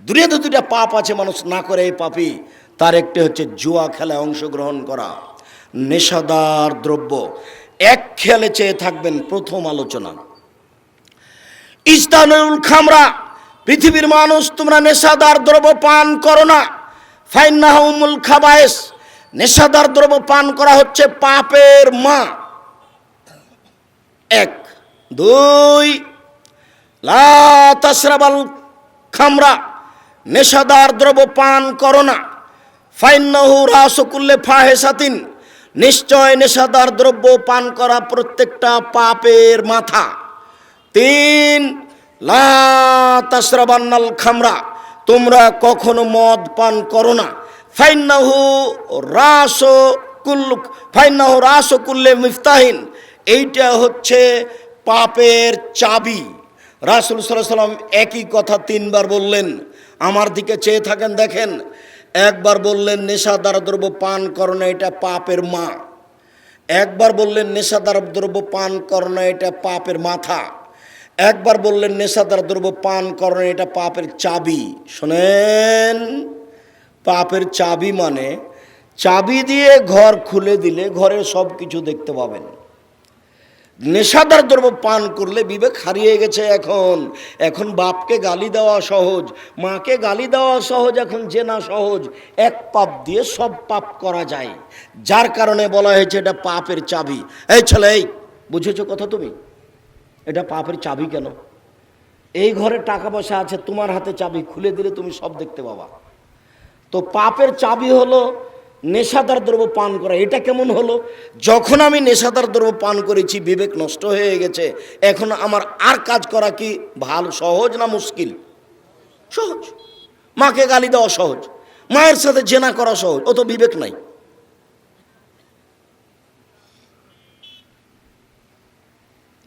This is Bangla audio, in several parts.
দুনিয়াতে দুটা পাপ আছে, মানুষ না করে এই পাপই তার একটি হচ্ছে জুয়া খেলায় অংশগ্রহণ করা। নেশাদার দ্রব্য। এক খেয়ালে চেয়ে থাকবেন প্রথম আলোচনা। ইস্তানুল খামরা, পৃথিবীর মানুষ, তোমরা নেশাদার দ্রব্য পান করো না। ফাইনাহুমুল খাবায়েস। নেশাদার দ্রব্য পান করা হচ্ছে পাপের মা। এক। দুই। লা খামরা। নেশাদার দ্রব্য পান করো না। ফাইন্নাহু রাসকুল্লে ফাহেসাতিন নিশ্চয় নেশাদার দ্রব্য পান করা প্রত্যেকটা পাপের মাথা। তিন, লা খামরা। তোমরা কখনো মদ পান করো না। ফাইন্নাহু রাস কুল্লুক ফাইন্নাহু রাস কুল্লে মিফতাহিন। এইটা হচ্ছে পাপের চাবি। রাসুল সাল্লাম একই কথা তিনবার বললেন। আমার দিকে চেয়ে থাকেন, দেখেন। একবার বললেন, নেশাদার দ্রব্য পান করো না, এটা পাপের মা। একবার বললেন, নেশাদার দ্রব্য পান করো না, এটা পাপের মাথা। একবার বললেন, নেশাদার দ্রব্য পান করো না, এটা পাপের চাবি। শোনেন, পাপের চাবি মানে চাবি দিয়ে ঘর খুলে দিলে ঘরের সব কিছু দেখতে পাবেন। নেশাদার দ্রব্য পান করলে বিবেক হারিয়ে গেছে এখন। এখন বাপকে গালি দেওয়া সহজ, মাকে গালি দেওয়া সহজ, এখন জেনা সহজ। এক পাপ দিয়ে সব পাপ করা যায়। যার কারণে বলা হয়েছে এটা পাপের চাবি। এই ছেলে, এই, বুঝেছ কথা তুমি? এটা পাপের চাবি কেন? এই ঘরে টাকা পয়সা আছে, তোমার হাতে চাবি, খুলে দিলে তুমি সব দেখতে পাবা। তো পাপের চাবি হলো নেশাদার দ্রব্য পান করা, এটা কেমন হলো? যখন আমি নেশাদার দ্রব্য পান করেছি, বিবেক নষ্ট হয়ে গেছে। এখন আমার আর কাজ করা কি ভালো, সহজ না মুশকিল? সহজ। মাকে গালি দেওয়া সহজ। মায়ের সাথে জেনা করা সহজ। ও তো বিবেক নাই।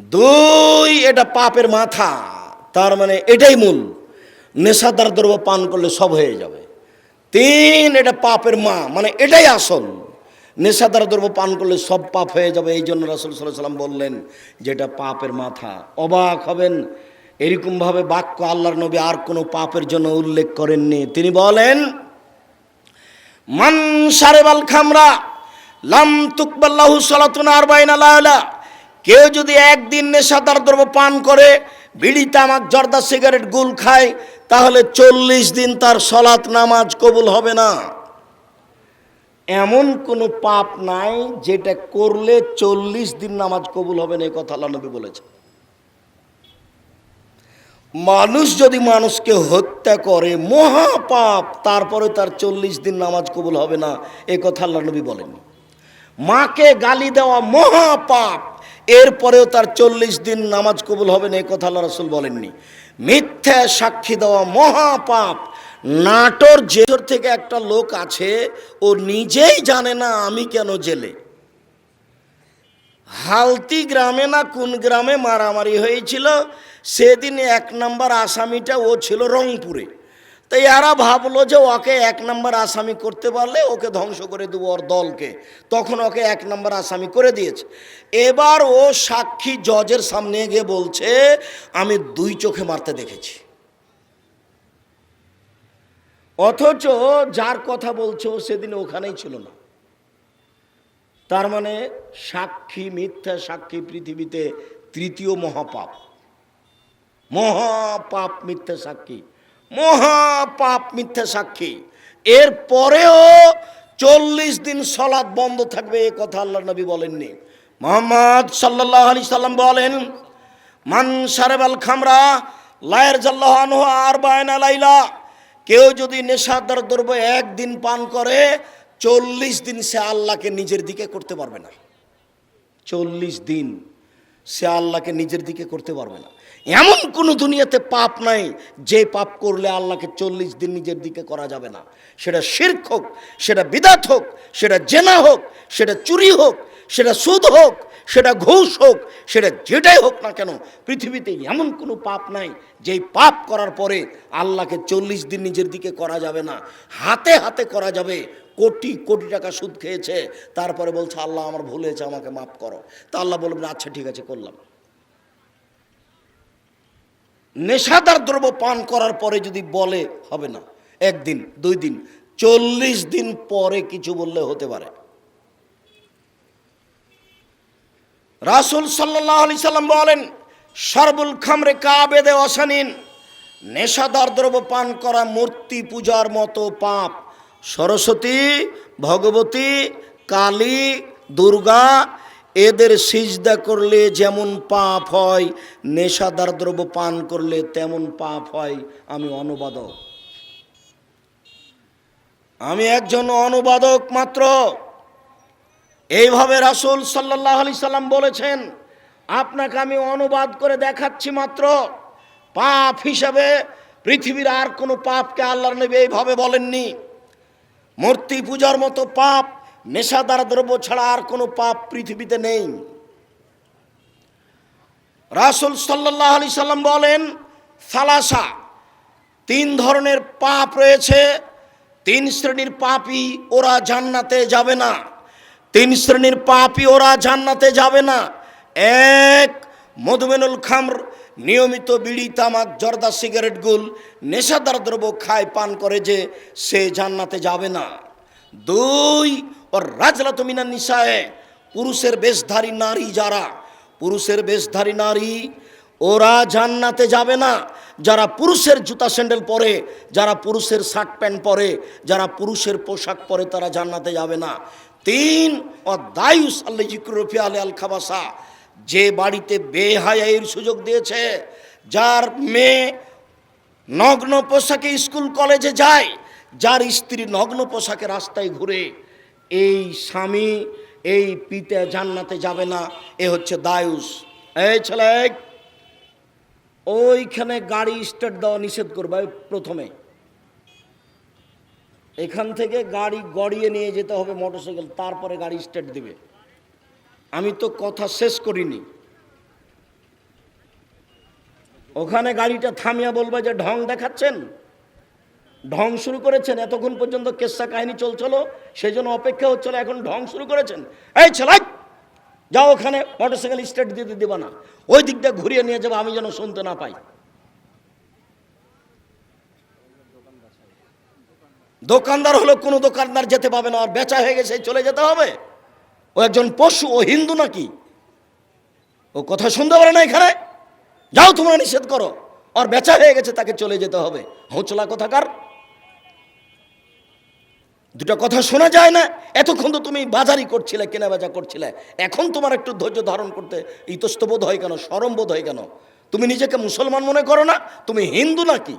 দুই, এটা পাপের মাথা। তার মানে এটাই মূল। নেশাদার দ্রব্য পান করলে সব হয়ে যাবে। তিন, এটা পাপের মা মানে এটাই আসল। নেশাদার দ্রব্য পান করলে সব পাপ হয়ে যাবে, এই জন্য রাসুল সাল্লাহ সাল্লাম বললেন যেটা পাপের মাথা। অবাক হবেন, এরকমভাবে বাক্য আল্লাহর নবী আর কোনো পাপের জন্য উল্লেখ করেননি। তিনি বলেন, মান সারেবাল খামরা, লাম তুকবাল্লাহু সালাতুন আরবাইন আলাহলা কেউ যদি একদিন নেশাদার দ্রব্য পান করে বিড়ি তামাক জর্দা সিগারেট গুল খায় তাহলে চল্লিশ দিন তার সলাৎ নামাজ কবুল হবে না। এমন কোনো পাপ নাই যেটা করলে চল্লিশ দিন নামাজ কবুল হবে না, এই কথা আল্লাহ নবী বলেছে মানুষ যদি মানুষকে হত্যা করে, মহাপাপ, তারপরে তার চল্লিশ দিন নামাজ কবুল হবে না এ কথা আল্লাহ নবী বলেননি। মাকে গালি দেওয়া মহাপাপ এরপরেও তার চল্লিশ দিন নামাজ কবুল হবে না, এ কথা আল্লাহ রসুল বলেননি। মিথ্যা সাক্ষী দেওয়া মহাপাপ। নাটোর জেটোর থেকে একটা লোক আছে, ও নিজেই জানে না আমি কেন জেলে। হালতি গ্রামে না কোন গ্রামে মারামারি হয়েছিল, সেদিন এক নম্বর আসামিটা ও ছিল রংপুরে। তো এরা ভাবলো যে ওকে এক নম্বর আসামি করতে পারলে ওকে ধ্বংস করে দেবো ওর দলকে। তখন ওকে এক নম্বর আসামি করে দিয়েছে। এবার ও সাক্ষী জজের সামনে গিয়ে বলছে, আমি দুই চোখে মারতে দেখেছি। অথচ যার কথা বলছে সেদিন ওখানেই ছিল না। তার মানে সাক্ষী মিথ্যা সাক্ষী পৃথিবীতে তৃতীয় মহাপাপ। মহাপাপ মিথ্যা সাক্ষী। মহাপাপ মিথ্যা সাক্ষী। এর পরেও চল্লিশ দিন সলাদ বন্ধ থাকবে, এ কথা আল্লাহ নবী বলেননি। মোহাম্মদ সাল্লাহ আলি সাল্লাম বলেন, মান সারেবাল খামরা, লায়ের জাল্লাহ আর বায়না লাইলা। কেউ যদি নেশাদার দ্রব্য একদিন পান করে, চল্লিশ দিন সে আল্লাহকে নিজের দিকে করতে পারবে না। চল্লিশ দিন সে আল্লাহকে নিজের দিকে করতে পারবে না। এমন কোনো দুনিয়াতে পাপ নাই, যে পাপ করলে আল্লাহকে চল্লিশ দিন নিজের দিকে করা যাবে না। সেটা শির্ক হোক, সেটা বিদাত হোক, সেটা জেনা হোক, সেটা চুরি হোক, সেটা সুদ হোক, সেটা ঘুষ হোক, সেটা যেটাই হোক না কেন, পৃথিবীতে এমন কোনো পাপ নাই যেই পাপ করার পরে আল্লাহকে চল্লিশ দিন নিজের দিকে করা যাবে না। হাতে হাতে করা যাবে কোটি কোটি টাকা সুদ খেয়েছে, তারপরে বলছে, আল্লাহ আমার ভুল হয়েছে, আমাকে মাফ করো। তা আল্লাহ বলবেন আচ্ছা ঠিক আছে, করলাম। নেশাদার দ্রব্য পান করার পরে যদি বলে, হবে না। একদিন, দুই দিন, চল্লিশ দিন পরে কিছু বললে হতে পারে। রাসুল সাল্লাহ আলি সাল্লাম বলেন, সর্বুল খামরে কাবেদে অসানিন। নেশাদার দ্রব্য পান করা মূর্তি পূজার মতো পাপ। সরস্বতী, ভগবতী, কালী, দুর্গা, এদের সিজদা করলে যেমন পাপ হয়, নেশাদার দ্রব্য পান করলে তেমন পাপ হয়, আমি অনুবাদক। আমি একজন অনুবাদক মাত্র। এইভাবে রাসুল সাল্লাহ আলি সাল্লাম বলেছেন, আপনাকে আমি অনুবাদ করে দেখাচ্ছি মাত্র। পাপ হিসাবে পৃথিবীর আর কোনো পাপকে আল্লাহর নবী এইভাবে বলেননি। মূর্তি পূজার মতো পাপ, নেশাদার দ্রব্য ছাড়া আর কোনো পাপ পৃথিবীতে নেই। রাসুল সাল্লাহ আলি সাল্লাম বলেন, সালাসা, তিন ধরনের পাপ রয়েছে। তিন শ্রেণির পাপই ওরা জান্নাতে যাবে না। তিন শ্রেণির পাপই ওরা জান্নাতে যাবে না। এক, মধুমেনুল খামর নিয়মিত বিড়ি, তামাক, জর্দা, সিগারেট গুল, নেশাদার দ্রব্য খায়, পান করে যে সে জান্নাতে যাবে না। দুই, ওর রাজলা তুমিনা নিশায় পুরুষের বেশধারী নারী যারা, পুরুষের বেশধারী নারী, ওরা জান্নাতে যাবে না। যারা পুরুষের জুতা স্যান্ডেল পরে, যারা পুরুষের শার্ট প্যান্ট পরে, যারা পুরুষের পোশাক পরে তারা জান্নাতে যাবে না। তিন ও দায়ুস, আল্লাহ জিক্রফি আলে আল খাবাসা যে বাড়িতে বেহায়ের সুযোগ দিয়েছে, যার মেয়ে নগ্ন পোশাকে স্কুল কলেজে যায়, যার স্ত্রী নগ্ন পোশাকে রাস্তায় ঘুরে, এই স্বামী এই পিতা জান্নাতে যাবে না, এ হচ্ছে দায়ুস। এই ছেলে, ওইখানে গাড়ি স্টার্ট দেওয়া নিষেধ করবে প্রথমে। এখান থেকে গাড়ি গড়িয়ে নিয়ে যেতে হবে মোটরসাইকেল, তারপরে গাড়ি স্টার্ট দিবে। আমি তো কথা শেষ করিনি। ওখানে গাড়িটা থামিয়া বলবে যে, ঢং দেখাচ্ছেন? ঢং শুরু করেছেন? এতক্ষণ পর্যন্ত কেসা কাহিনী চলছিল? সেই জন্য অপেক্ষা হচ্ছিল, এখন ঢং শুরু করেছেন? এই ছেলাই যাও ওখানে, মোটরসাইকেল স্টার্ট দিতে দেবা না। ওই দিকটা ঘুরিয়ে নিয়ে যাব, আমি যেন শুনতে না পাই। দোকানদার হলো, কোনো দোকানদার যেতে পাবে না, আর বেচা হয়ে গেছে, চলে যেতে হবে? ও একজন পশু, ও হিন্দু নাকি? ও কথা শুনতে পারে না এখানে? যাও তোমরা নিষেধ করো। আর বেচা হয়ে গেছে, তাকে চলে যেতে হবে। হোঁচলা কোথাকার? দুটো কথা শোনা যায় না। এতক্ষণ তো তুমি বাজারই করছিলে কেনা বেচা করছিলে। এখন তোমার একটু ধৈর্য ধারণ করতে ইতস্তবোধ হয় কেন সরম বোধ হয় কেন? তুমি নিজেকে মুসলমান মনে করো না? তুমি হিন্দু নাকি?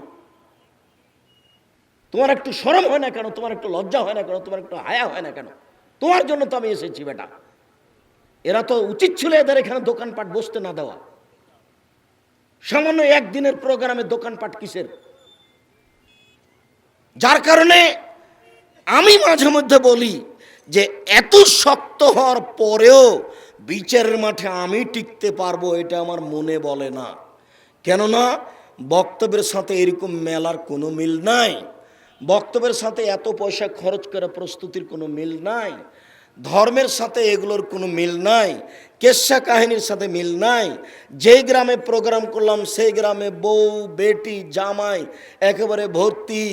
তোমার একটু সরম হয় না কেন? তোমার একটু লজ্জা হয় না কেন? তোমার একটু হায়া হয় না কেন? তোমার জন্য তো আমি এসেছি, বেটা। এরা তো উচিত ছিল এদের এখানে দোকানপাট বসতে না দেওয়া। সামান্য একদিনের প্রোগ্রামে দোকানপাট কিসের? যার কারণে আমি মাঝে মধ্যে বলি যে, এত শক্ত হওয়ার পরেও বিচারের মাঠে আমি টিকতে পারব এটা আমার মনে বলে না। কেননা, বক্তব্যের সাথে এরকম মেলার কোনো মিল নাই। বক্তব্যের সাথে এত পয়সা খরচ করা প্রস্তুতির কোনো মিল নাই, ধর্মের সাথে এগুলোর কোনো মিল নাই, কেসা কাহিনীর সাথে মিল নাই, যেই গ্রামে প্রোগ্রাম করলাম, সেই গ্রামে বউ, বেটি, জামাই একেবারে ভর্তি,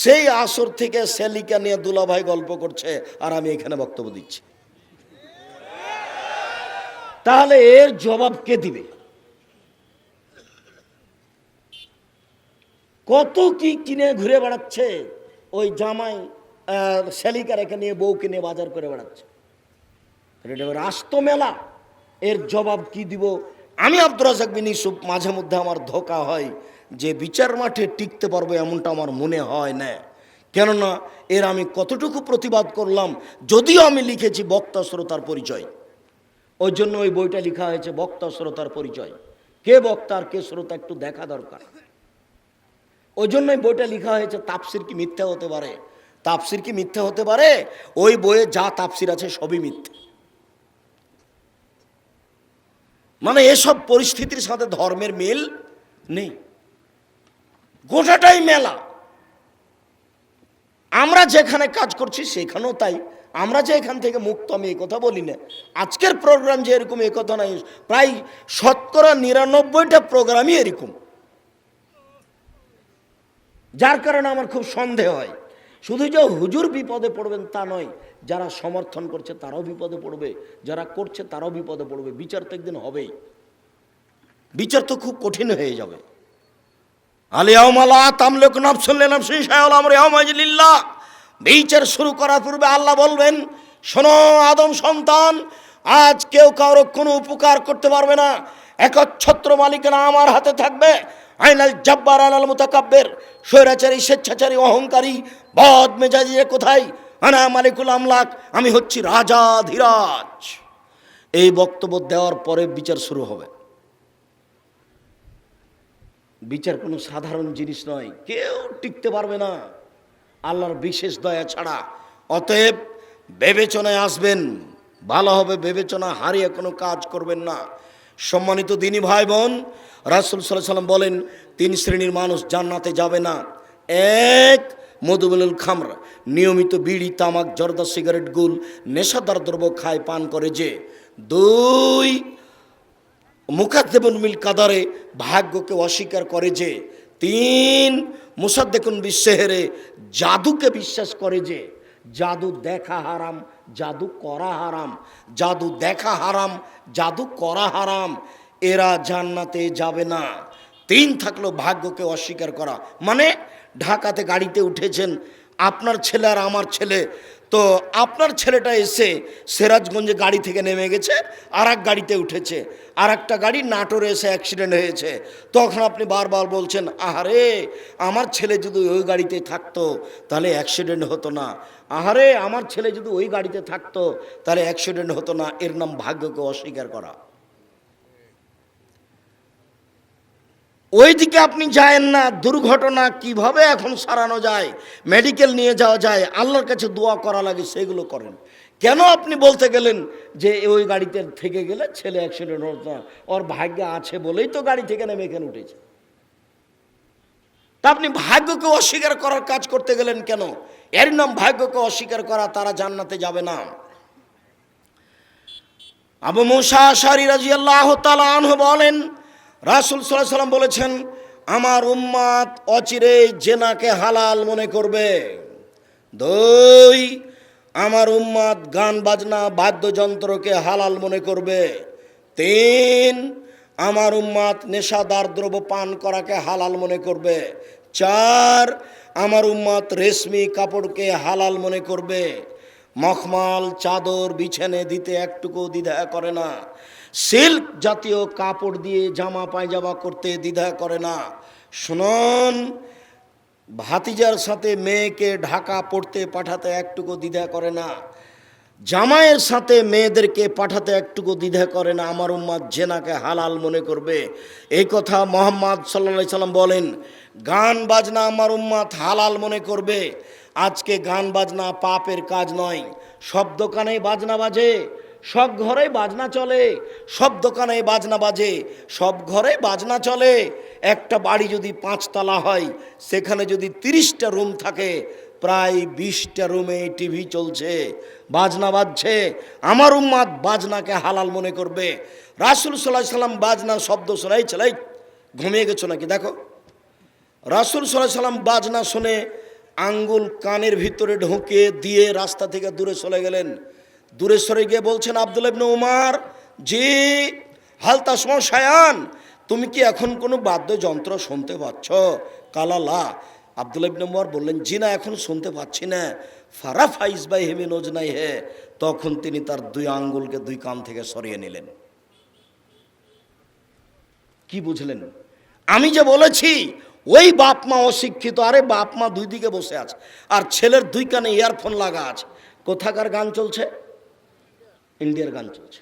সেই আসর থেকে সেলিকা নিয়ে দুলাভাই গল্প করছে আর আমি এখানে বক্তব্য দিচ্ছি। তাহলে এর জবাব কে দিবে? কত কি কিনে ঘুরে বেড়াচ্ছে? ওই জামাই এখানে নিয়ে বউ কিনে বাজার করে বেড়াচ্ছে। আস্ত মেলা। এর জবাব কি দিব? আমি আব্দুর রাজাক বিন ইউসুফ মাঝে মধ্যে আমার ধোকা হয় যে বিচার মাঠে টিকতে পারব এমনটা আমার মনে হয় না। কেননা এর আমি কতটুকু প্রতিবাদ করলাম, যদিও আমি লিখেছি বক্তা শ্রোতার পরিচয়। ওই জন্য ওই বইটা লেখা হয়েছে বক্তা শ্রোতার পরিচয়। কে বক্তা আর কে শ্রোতা একটু দেখা দরকার। ওই জন্যই বইটা লেখা হয়েছে তাপসির কি মিথ্যা হতে পারে? তাপসির কি মিথ্যা হতে পারে? ওই বইয়ে যা তাপসির আছে সবই মিথ্যে। মানে এসব পরিস্থিতির সাথে ধর্মের মিল নেই। গোটাটাই মেলা। আমরা যেখানে কাজ করছি সেখানেও তাই। আমরা যে এখান থেকে মুক্ত, আমি কথা বলি না। আজকের প্রোগ্রাম যে এরকম কথা নাই। প্রায় শতকরা নিরানব্বইটা প্রোগ্রামই এরকম। যার কারণে আমার খুব সন্দেহ হয়। শুধু যে হুজুর বিপদে পড়বেন তা নয়, যারা সমর্থন করছে তারাও বিপদে পড়বে, যারা করছে তারাও বিপদে পড়বে। বিচার তো একদিন হবেই। বিচার তো খুব কঠিন হয়ে যাবে। বিচার শুরু করার পূর্বে আল্লাহ বলবেন, শোনো আদম সন্তান, আজ কেউ কারও কোনো উপকার করতে পারবে না। একচ্ছত্র মালিকানা আমার হাতে থাকবে। আইনাল জব্বার আলাল মুতাকাব্বের, স্বৈরাচারী, স্বেচ্ছাচারী, অহংকারী, বদ মেজাজি কোথায়? আনা মালিকুল আমলাক, আমি হচ্ছি রাজা ধীরাজ। এই বক্তব্য দেওয়ার পরে বিচার শুরু হবে। বিচার কোনো সাধারণ জিনিস নয়, কেউ টিকতে পারবে না। আল্লাহর বিশেষ দয়া ছাড়া। অতএব বিবেচনায় আসবেন, ভালো হবে বিবেচনা, হারিয়ে কোনো কাজ করবেন না। সম্মানিত দিনী ভাই বোন রাসুল সাল্লাহ সাল্লাম বলেন, তিন শ্রেণির মানুষ জান্নাতে যাবে না। এক মধুবনুল খামর, নিয়মিত বিড়ি, তামাক, জর্দা, সিগারেট, গুল, নেশাদার দ্রব্য খায়, পান করে যে। দুই মুখাদ্দেবন মিল কাদারে, ভাগ্যকে অস্বীকার করে যে। তিন, মুসাদ্দেকুন বিশ্বেহেরে জাদুকে বিশ্বাস করে যে। জাদু দেখা হারাম, জাদু করা হারাম, জাদু দেখা হারাম, জাদু করা হারাম, এরা জান্নাতে যাবে না। তিন থাকল ভাগ্যকে অস্বীকার করা। মানে ঢাকাতে গাড়িতে উঠেছেন, আপনার ছেলে আর আমার ছেলে তো আপনার ছেলেটা এসে সেরাজগঞ্জে গাড়ি থেকে নেমে গেছে আর গাড়িতে উঠেছে। আর একটা গাড়ি নাটোরে এসে অ্যাক্সিডেন্ট হয়েছে। তখন আপনি বারবার বলছেন, আহারে, আমার ছেলে যদি ওই গাড়িতে থাকতো, তাহলে অ্যাক্সিডেন্ট হতো না। আহারে, আমার ছেলে যদি ওই গাড়িতে থাকতো, তাহলে অ্যাক্সিডেন্ট হতো না। এর নাম ভাগ্যকে অস্বীকার করা। ওইদিকে আপনি যায়েন না, দুর্ঘটনা কীভাবে এখন সারানো যায় মেডিকেল নিয়ে যাওয়া যায়, আল্লাহর কাছে দোয়া করা লাগে, সেগুলো করেন। কেন আপনি বলতে গেলেন যে ওই গাড়িতে থেকে গেলে ছেলে অ্যাক্সিডেন্ট হতো না ওর ভাগ্য আছে বলেই তো গাড়ি থেকে নেমে এখানে উঠেছে। তা আপনি ভাগ্যকে অস্বীকার করার কাজ করতে গেলেন কেন? এর নাম ভাগ্যকে অস্বীকার করা, তারা জান্নাতে যাবে না। আবু মুসা শারি রাজিয়াল্লাহ তালা আনহু বলেন রাসুল সাল্লাহ সাল্লাম বলেছেন, আমার উম্মাদ অচিরে জেনাকে হালাল মনে করবে। দুই, আমার উম্মাদ গান, বাজনা, বাদ্যযন্ত্রকে হালাল মনে করবে। তিন, আমার উম্মাদ নেশাদার দ্রব্য পান করাকে হালাল মনে করবে। চার, আমার উম্মাদ রেশমি কাপড়কে হালাল মনে করবে। মখমাল, চাদর, বিছানে দিতে একটুকু দ্বিধা করে না। সিল্ক জাতীয় কাপড় দিয়ে জামা পায়জামা করতে দ্বিধা করে না। শুনুন, ভাতিজার সাথে মেয়েকে ঢাকা পড়তে পাঠাতে একটুকু দ্বিধা করে না। জামাইয়ের সাথে মেয়েদেরকে পাঠাতে একটুকু দ্বিধা করে না। আমার উম্মাদ জেনাকে হালাল মনে করবে। এই কথা মোহাম্মদ সাল্লা সাল্লাম বলেন, গান বাজনা আমার উম্মাদ হালাল মনে করবে। আজকে গান বাজনা পাপের কাজ নয়। সব দোকানে বাজনা বাজে। সব ঘরে বাজনা চলে, সব দোকানে বাজনা বাজে, সব ঘরে বাজনা চলে। একটা বাড়ি যদি পাঁচতলা হয়, সেখানে যদি তিরিশটা রুম থাকে, প্রায় বিশটা রুমে টিভি চলছে, বাজনা বাজছে। আমার উম্মাদ বাজনাকে হালাল মনে করবে। রাসুল সাল্লাহ সাল্লাম বাজনা শব্দ শোনাই, চালাই, ঘুমিয়ে গেছো নাকি? দেখো। রাসুল সাল্লাহ সাল্লাম বাজনা শুনে আঙ্গুল কানের ভিতরে ঢুকে দিয়ে রাস্তা থেকে দূরে চলে গেলেন। দূরে সরে গিয়ে বলছেন আব্দুল ইবনে উমার, জি হালতা সায়ান তুমি কি এখন কোনো বাদ্যযন্ত্র শুনতে পাচ্ছ? কালালা আব্দুল ইবনে উমার বললেন, জি না, এখন শুনতে পাচ্ছি না। ফারা ফাইজ বাই হেমে নোজনাই হে। তখন তিনি তার দুই আঙ্গুলকে দুই কান থেকে সরিয়ে নিলেন। কি বুঝলেন? আমি যে বলেছি, ওই বাপ মা অশিক্ষিত, আরে বাপ মা দুই দিকে বসে আছে, আর ছেলের দুই কানে ইয়ারফোন লাগা আছে। কোথাকার গান চলছে? ইন্ডিয়ার গান চলছে।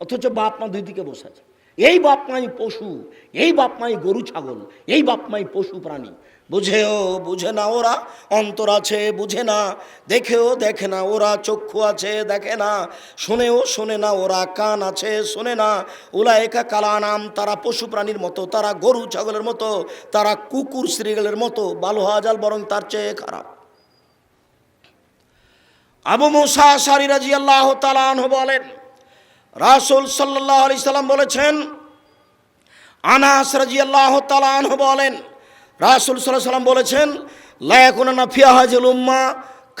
অথচ বাপ মা দুই দিকে বসে আছে। এই বাপ মাই পশু, এই বাপ মাই গরু ছাগল, এই বাপ মাই পশু প্রাণী। বুঝেও বুঝে না ওরা, অন্তর আছে, বুঝে না। দেখেও দেখে না ওরা, চক্ষু আছে, দেখে না। শোনেও শোনে না ওরা, কান আছে, শোনে না। ওলা একা কালা নাম তারা পশু প্রাণীর মতো, তারা গরু ছাগলের মতো, তারা কুকুর শ্রীগলের মতো। বালু হাজাল বরং তার চেয়ে খারাপ। আবু মুসা সারি রাজি আল্লাহ তালাহ বলেন, রাসুল সাল্লাহ আলি সাল্লাম বলেছেন, আনাস রাজি আল্লাহ তালাহ বলেন, রাসুল সাল্লাহ সাল্লাম বলেছেন লায়াকুনা ফিয়া হাজিল উম্মা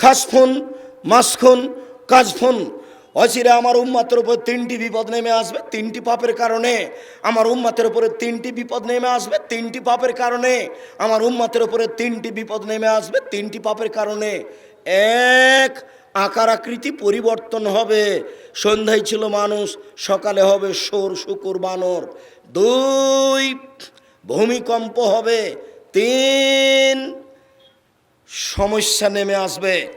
খাসফুন মাসখুন, কাজফুন। অচিরে আমার উম্মাতের উপর তিনটি বিপদ নেমে আসবে, তিনটি পাপের কারণে। আমার উম্মাতের উপরে তিনটি বিপদ নেমে আসবে, তিনটি পাপের কারণে। আমার উম্মাতের উপরে তিনটি বিপদ নেমে আসবে, তিনটি পাপের কারণে। এক আকার আকৃতি পরিবর্তন হবে। সন্ধ্যায় ছিল মানুষ, সকালে হবে সোর, শুকুর, বানর। দুই ভূমিকম্প হবে। তিন সমস্যা নেমে আসবে।